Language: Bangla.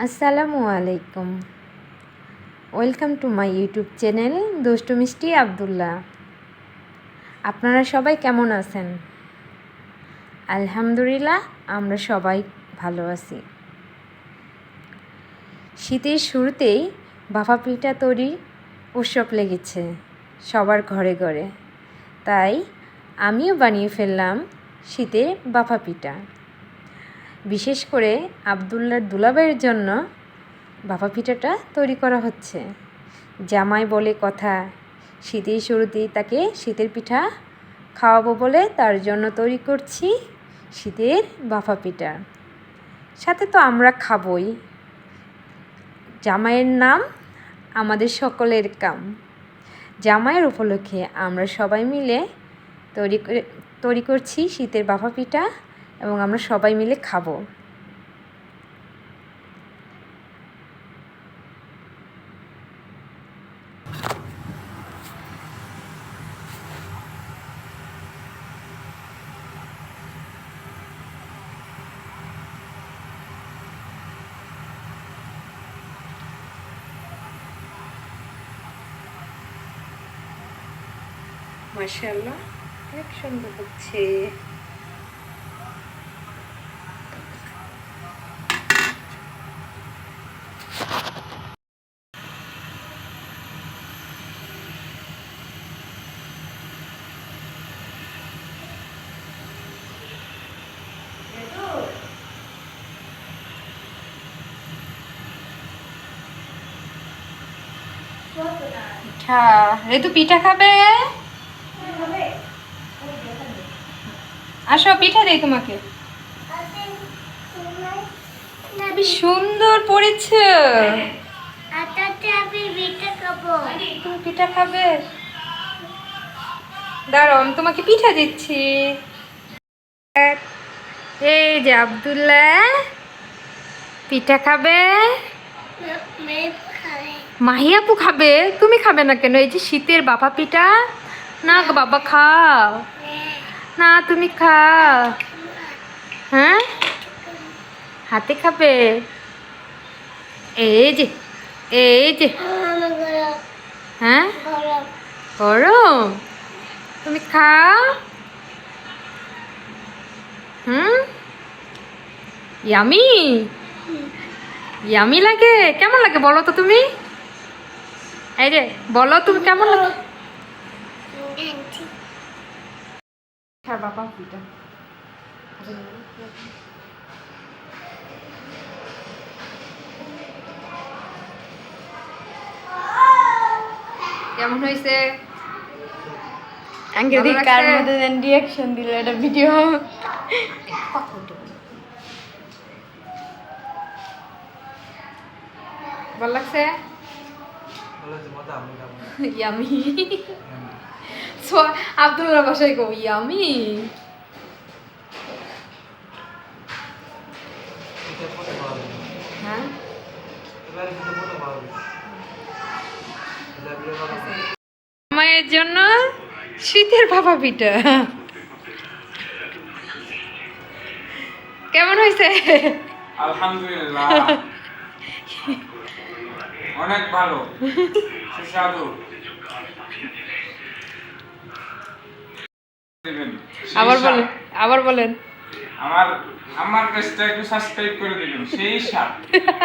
আসসালামু আলাইকুম। Welcome to my YouTube channel দুষ্টু মিষ্টি আবদুল্লাহ। আপনারা সবাই কেমন আছেন? আলহামদুলিল্লাহ, আমরা সবাই ভালো আছি। শীতের শুরুতেই বাফা পিঠা তৈরির উৎসব লেগেছে সবার ঘরে ঘরে। তাই আমিও বানিয়ে ফেললাম শীতের বাফা পিঠা। বিশেষ করে আবদুল্লার দুলাভাইয়ের জন্য বাবা পিঠাটা তৈরি করা হচ্ছে। জামাই বলে কথা, শীতের শুরুতেই তাকে শীতের পিঠা খাওয়াবো বলে তার জন্য তৈরি করছি শীতের বাফা পিঠা। সাথে তো আমরা খাবই। জামাইয়ের নাম আমাদের সকলের কাম। জামাইয়ের উপলক্ষে আমরা সবাই মিলে তৈরি করে, তৈরি করছি শীতের বাফা পিঠা। এবং আমরা সবাই মিলে খাব। মাশাআল্লাহ অনেক সুন্দর হচ্ছে। পিঠা ঋতু পিঠা খাবে? আসো, পিঠা দেই তোমাকে। সুন্দর পড়েছে। তুমি পিঠা খাবে? দাঁড়াও, আমি তোমাকে পিঠা দিচ্ছি। এই যে আবদুল্লাহ, পিঠা খাবে। মাহিয়াপু খাবে? তুমি খাবে না কেন? এই যে শীতের বাবা পিঠা? না গো বাবা খাও। না তুমি খাও। হ্যাঁ? হাতে খাবে? এই যে এই যে। হ্যাঁ? গরম। তুমি খাও। হুম? ইয়ামি? ইয়ামি লাগে? কেমন লাগে বলো তো তুমি? এই রে বলো তুমি কেমন হ্যাঁ বাবা পিঠা কেমন হয়েছে? আঙ্কেল কার মধ্যে দেন রিয়াকশন দিল এটা ভিডিও ভালো লাগছে? ইয়ামি। সো আব্দুল্লাহ বাসায় গো ইয়ামি। হ্যাঁ? মায়ের জন্য শীতের ভাপা পিঠা। কেমন হয়েছে আলহামদুলিল্লাহ। অনেক ভালো। সুস্বাদু। আবার বলেন আবার বলেন। আমার আমার পেজটা একটু সাবস্ক্রাইব করে দিবেন। সেই স্বাদ।